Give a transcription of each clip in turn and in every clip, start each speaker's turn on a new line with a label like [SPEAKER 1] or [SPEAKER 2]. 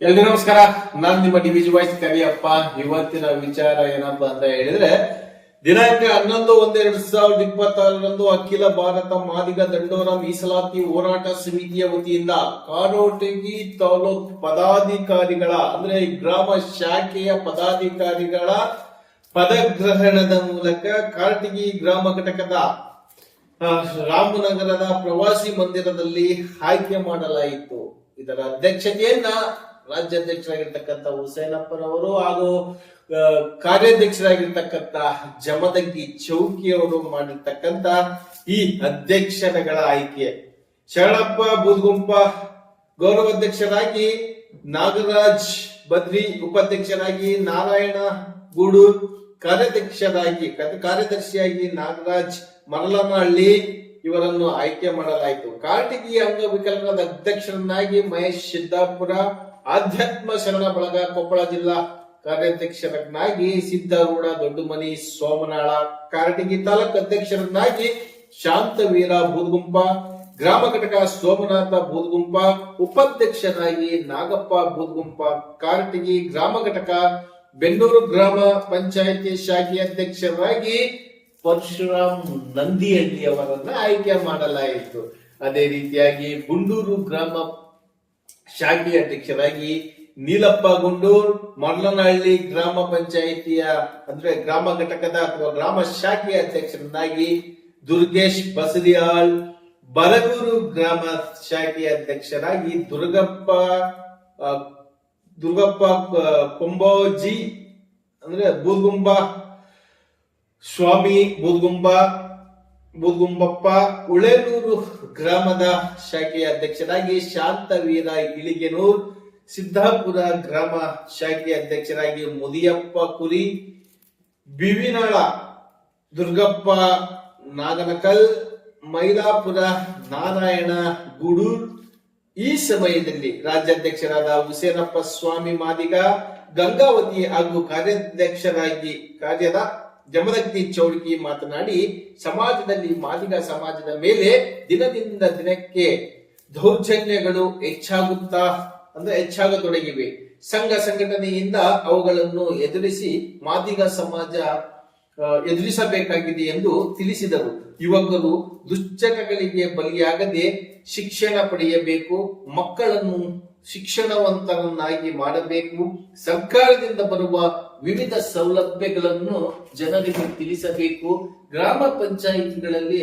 [SPEAKER 1] ಎಲ್ರಿಗೂ ನಮಸ್ಕಾರ. ನಾನ್ ನಿಮ್ಮ ಡಿ ವಿಜಿ ವಾಯ್ಸ್ ಕರಿಯಪ್ಪ. ಇವತ್ತಿನ ವಿಚಾರ ಏನಪ್ಪ ಅಂತ ಹೇಳಿದ್ರೆ, ದಿನಾಂಕ ಹನ್ನೊಂದು ಒಂದು ಎರಡ್ ಸಾವಿರದ ಇಪ್ಪತ್ತಾರರಂದು ಅಖಿಲ ಭಾರತ ಮಾದಿಗ ದಂಡೋರ ಮೀಸಲಾತಿ ಹೋರಾಟ ಸಮಿತಿಯ ವತಿಯಿಂದ ಕಾರೋಟಗಿ ತಾಲೂಕ್ ಪದಾಧಿಕಾರಿಗಳ, ಅಂದ್ರೆ ಗ್ರಾಮ ಶಾಖೆಯ ಪದಾಧಿಕಾರಿಗಳ ಪದಗ್ರಹಣದ ಮೂಲಕ ಕಾರಟಗಿ ಗ್ರಾಮ ಘಟಕದ ರಾಮನಗರದ ಪ್ರವಾಸಿ ಮಂದಿರದಲ್ಲಿ ಆಯ್ಕೆ ಮಾಡಲಾಯಿತು. ಇದರ ಅಧ್ಯಕ್ಷತೆಯನ್ನ ರಾಜ್ಯಾಧ್ಯಕ್ಷರಾಗಿರ್ತಕ್ಕಂಥ ಹುಸೇನಪ್ಪನವರು ಹಾಗೂ ಕಾರ್ಯಾಧ್ಯಕ್ಷರಾಗಿರ್ತಕ್ಕಂಥ ಜಮದಗ್ಗಿ ಚೌಕಿಯವರು ಮಾಡಿರ್ತಕ್ಕಂಥ ಈ ಅಧ್ಯಕ್ಷರಗಳ ಆಯ್ಕೆ. ಶರಣಪ್ಪ ಬೂದ್ಗುಂಪ ಗೌರವಾಧ್ಯಕ್ಷರಾಗಿ, ನಾಗರಾಜ್ ಬದ್ರಿ ಉಪಾಧ್ಯಕ್ಷರಾಗಿ, ನಾರಾಯಣ ಗೂಡೂರ್ ಕಾರ್ಯಾಧ್ಯಕ್ಷರಾಗಿ ಕಾರ್ಯ- ಕಾರ್ಯದರ್ಶಿಯಾಗಿ ನಾಗರಾಜ್ ಮರಳನಹಳ್ಳಿ ಇವರನ್ನು ಆಯ್ಕೆ ಮಾಡಲಾಯಿತು. ಕಾರಟಗಿ ಅಂಗವಿಕಲರ ಅಧ್ಯಕ್ಷರನ್ನಾಗಿ ಮಹೇಶ್ ಸಿದ್ದಾಪುರ ಆಧ್ಯಾತ್ಮ ಶರಣ ಬಳಗ ಕೊಪ್ಪಳ ಜಿಲ್ಲಾ ಕಾರ್ಯಾಧ್ಯಕ್ಷರನ್ನಾಗಿ ಸಿದ್ದಾರೂಢ ದೊಡ್ಡಮನಿ ಸೋಮನಾಳ, ಕಾರಟಗಿ ತಾಲೂಕು ಅಧ್ಯಕ್ಷರನ್ನಾಗಿ ಶಾಂತವೀರ ಬೂದ್ಗುಂಪ ಗ್ರಾಮ ಘಟಕ ಸೋಮನಾಥ ಬೂದ್ಗುಂಪ ಉಪಾಧ್ಯಕ್ಷರಾಗಿ ನಾಗಪ್ಪ ಬೂದ್ಗುಂಪ ಕಾರಟಗಿ ಗ್ರಾಮ ಘಟಕ ಬೆಂಗಳೂರು ಗ್ರಾಮ ಪಂಚಾಯಿತಿ ಶಾಖೆ ಅಧ್ಯಕ್ಷರಾಗಿ ಪರಶುರಾಮ್ ನಂದಿಹಳ್ಳಿ ಅವರನ್ನ ಆಯ್ಕೆ ಮಾಡಲಾಯಿತು. ಅದೇ ರೀತಿಯಾಗಿ ಗುಂಡೂರು ಗ್ರಾಮ ಶಾಖೆ ಅಧ್ಯಕ್ಷರಾಗಿ ನೀಲಪ್ಪ ಗುಂಡೂರ್ ಮೊಡ್ಲನಹಳ್ಳಿ ಗ್ರಾಮ ಪಂಚಾಯಿತಿಯ ಅಂದ್ರೆ ಗ್ರಾಮ ಘಟಕದ ಅಥವಾ ಗ್ರಾಮ ಶಾಖೆಯ ಅಧ್ಯಕ್ಷರನ್ನಾಗಿ ದುರ್ಗೇಶ್ ಬಸರಿಯಾಳ್ ಬರಗೂರು ಗ್ರಾಮ ಶಾಖೆಯ ಅಧ್ಯಕ್ಷರಾಗಿ ದುರ್ಗಪ್ಪ ದುರ್ಗಪ್ಪ ಕೊಂಬೋಜಿ, ಅಂದ್ರೆ ಬೂದ್ಗುಂಬ, ಸ್ವಾಮಿ ಬೂದ್ಗುಂಬ, ಬೂದ್ಗುಂಬಪ್ಪ, ಉಳೇನೂರು ಗ್ರಾಮದ ಶಾಖೆಯ ಅಧ್ಯಕ್ಷರಾಗಿ ಶಾಂತವೀರ ಇಳಿಗೆನೂರ್, ಸಿದ್ದಾಪುರ ಗ್ರಾಮ ಶಾಖೆಯ ಅಧ್ಯಕ್ಷರಾಗಿ ಮುದಿಯಪ್ಪ ಕುರಿ, ಬಿವಿನಾಳ ದುರ್ಗಪ್ಪ ನಾಗನಕಲ್, ಮೈಲಾಪುರ ನಾರಾಯಣ ಗೂಡೂರ್. ಈ ಸಮಯದಲ್ಲಿ ರಾಜ್ಯಾಧ್ಯಕ್ಷರಾದ ಹುಸೇನಪ್ಪ ಸ್ವಾಮಿ ಮಾದಿಗ, ಗಂಗಾವತಿ ಹಾಗೂ ಕಾರ್ಯಾಧ್ಯಕ್ಷರಾಗಿ ಕಾರ್ಯದ ಜಮದಗ್ನಿ ಚೌಡಿಕಿ ಮಾತನಾಡಿ, ಸಮಾಜದಲ್ಲಿ ಮಾದಿಗ ಸಮಾಜದ ಮೇಲೆ ದಿನದಿಂದ ದಿನಕ್ಕೆ ದೌರ್ಜನ್ಯಗಳು ಹೆಚ್ಚಾಗುತ್ತಾ, ಅಂದ್ರೆ ಹೆಚ್ಚಾಗತೊಡಗಿವೆ. ಸಂಘ ಸಂಘಟನೆಯಿಂದ ಅವುಗಳನ್ನು ಎದುರಿಸಿ ಮಾದಿಗ ಸಮಾಜ ಎದುರಿಸಬೇಕಾಗಿದೆ ಎಂದು ತಿಳಿಸಿದರು. ಯುವಕರು ದುಶ್ಚಟಗಳಿಗೆ ಬಲಿಯಾಗದೆ ಶಿಕ್ಷಣ ಪಡೆಯಬೇಕು, ಮಕ್ಕಳನ್ನು ಶಿಕ್ಷಣವಂತರನ್ನಾಗಿ ಮಾಡಬೇಕು. ಸರ್ಕಾರದಿಂದ ಬರುವ ವಿವಿಧ ಸೌಲಭ್ಯಗಳನ್ನು ಜನರಿಗೆ ತಿಳಿಸಬೇಕು. ಗ್ರಾಮ ಪಂಚಾಯಿತಿಗಳಲ್ಲಿ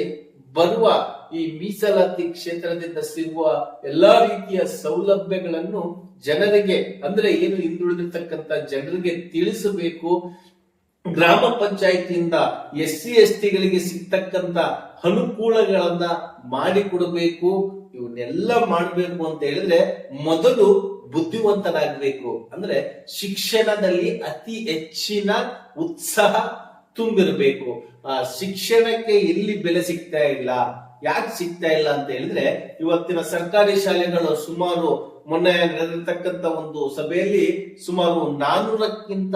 [SPEAKER 1] ಬರುವ ಈ ಮೀಸಲಾತಿ ಕ್ಷೇತ್ರದಿಂದ ಸಿಗುವ ಎಲ್ಲಾ ರೀತಿಯ ಸೌಲಭ್ಯಗಳನ್ನು ಜನರಿಗೆ, ಅಂದ್ರೆ ಏನು ಹಿಂದುಳಿದಿರ್ತಕ್ಕಂಥ ಜನರಿಗೆ ತಿಳಿಸಬೇಕು. ಗ್ರಾಮ ಪಂಚಾಯತಿಯಿಂದ ಎಸ್ ಸಿ ಎಸ್ ಟಿಗಳಿಗೆ ಸಿಗ್ತಕ್ಕಂತ ಅನುಕೂಲಗಳನ್ನ ಮಾಡಿಕೊಡಬೇಕು, ಇವನ್ನೆಲ್ಲ ಮಾಡಬೇಕು ಅಂತ ಹೇಳಿದ್ರೆ ಮೊದಲು ಬುದ್ಧಿವಂತರಾಗಬೇಕು ಅಂದ್ರೆ ಶಿಕ್ಷಣದಲ್ಲಿ ಅತಿ ಹೆಚ್ಚಿನ ಉತ್ಸಾಹ ತುಂಬಿರಬೇಕು. ಆ ಶಿಕ್ಷಣಕ್ಕೆ ಎಲ್ಲಿ ಬೆಲೆ ಸಿಗ್ತಾ ಇಲ್ಲ ಯಾಕೆ ಸಿಗ್ತಾ ಇಲ್ಲ ಅಂತ ಹೇಳಿದ್ರೆ, ಇವತ್ತಿನ ಸರ್ಕಾರಿ ಶಾಲೆಗಳು ಸುಮಾರು ಮೊನ್ನೆ ನಡೆದಿರತಕ್ಕಂತ ಒಂದು ಸಭೆಯಲ್ಲಿ ಸುಮಾರು ನಾನೂರಕ್ಕಿಂತ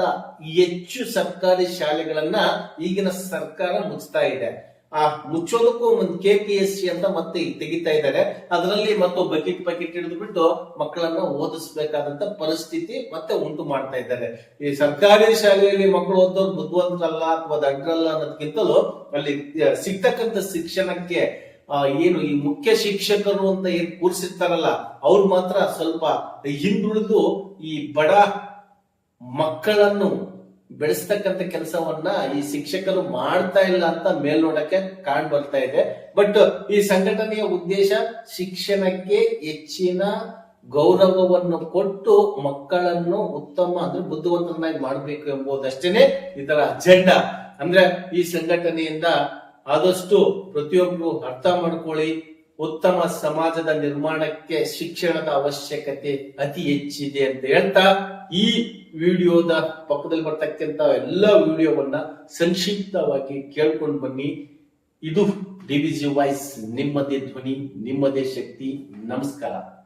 [SPEAKER 1] ಹೆಚ್ಚು ಸರ್ಕಾರಿ ಶಾಲೆಗಳನ್ನ ಈಗಿನ ಸರ್ಕಾರ ಮುಚ್ಚತಾ ಇದೆ. ಆ, ಮುಚ್ಚೋದಕ್ಕೂ ಒಂದು ಕೆ ಪಿ ಎಸ್ ಸಿ ಅಂತ ಮತ್ತೆ ತೆಗಿತಾ ಇದ್ದಾರೆ. ಅದರಲ್ಲಿ ಮತ್ತು ಬಕೆಟ್ ಬಕೆಟ್ ಹಿಡಿದು ಬಿಟ್ಟು ಮಕ್ಕಳನ್ನ ಓದಿಸ್ಬೇಕಾದಂತ ಪರಿಸ್ಥಿತಿ ಮತ್ತೆ ಉಂಟು ಮಾಡ್ತಾ ಇದ್ದಾರೆ. ಈ ಸರ್ಕಾರಿ ಶಾಲೆಯಲ್ಲಿ ಮಕ್ಕಳು ಓದೋರು ಬುದ್ಧಿವಂತರಲ್ಲ ಅಥವಾ ದಡ್ರಲ್ಲ ಅನ್ನೋದಕ್ಕಿಂತಲೂ ಅಲ್ಲಿ ಸಿಗ್ತಕ್ಕಂಥ ಶಿಕ್ಷಣಕ್ಕೆ ಏನು ಈ ಮುಖ್ಯ ಶಿಕ್ಷಕರು ಅಂತ ಏನ್ ಕೂರಿಸಿರ್ತಾರಲ್ಲ, ಅವ್ರು ಮಾತ್ರ ಸ್ವಲ್ಪ ಹಿಂದುಳಿದು ಈ ಬಡ ಮಕ್ಕಳನ್ನು ಬೆಳೆಸ್ತಕ್ಕಂಥ ಕೆಲಸವನ್ನ ಈ ಶಿಕ್ಷಕರು ಮಾಡ್ತಾ ಇಲ್ಲ ಅಂತ ಮೇಲ್ನೋಟಕ್ಕೆ ಕಾಣ್ ಬರ್ತಾ ಇದೆ. ಬಟ್ ಈ ಸಂಘಟನೆಯ ಉದ್ದೇಶ ಶಿಕ್ಷಣಕ್ಕೆ ಹೆಚ್ಚಿನ ಗೌರವವನ್ನು ಕೊಟ್ಟು ಮಕ್ಕಳನ್ನು ಉತ್ತಮ ಅಂದ್ರೆ ಬುದ್ಧಿವಂತರನ್ನಾಗಿ ಮಾಡಬೇಕು ಎಂಬುದಷ್ಟೇನೆ ಇದರ ಅಜೆಂಡಾ ಅಂದ್ರೆ ಈ ಸಂಘಟನೆಯಿಂದ ಆದಷ್ಟು ಪ್ರತಿಯೊಬ್ಬರು ಅರ್ಥ ಮಾಡ್ಕೊಳ್ಳಿ. ಉತ್ತಮ ಸಮಾಜದ ನಿರ್ಮಾಣಕ್ಕೆ ಶಿಕ್ಷಣದ ಅವಶ್ಯಕತೆ ಅತಿ ಹೆಚ್ಚಿದೆ ಅಂತ ಹೇಳ್ತಾ ಈ ವಿಡಿಯೋದ ಪಕ್ಕದಲ್ಲಿ ಬರ್ತಕ್ಕಂತ ಎಲ್ಲ ವಿಡಿಯೋವನ್ನ ಸಂಕ್ಷಿಪ್ತವಾಗಿ ಕೇಳ್ಕೊಂಡು ಬನ್ನಿ. ಇದು ಡಿವಿಜಿ ವಾಯ್ಸ್, ನಿಮ್ಮದೇ ಧ್ವನಿ, ನಿಮ್ಮದೇ ಶಕ್ತಿ. ನಮಸ್ಕಾರ.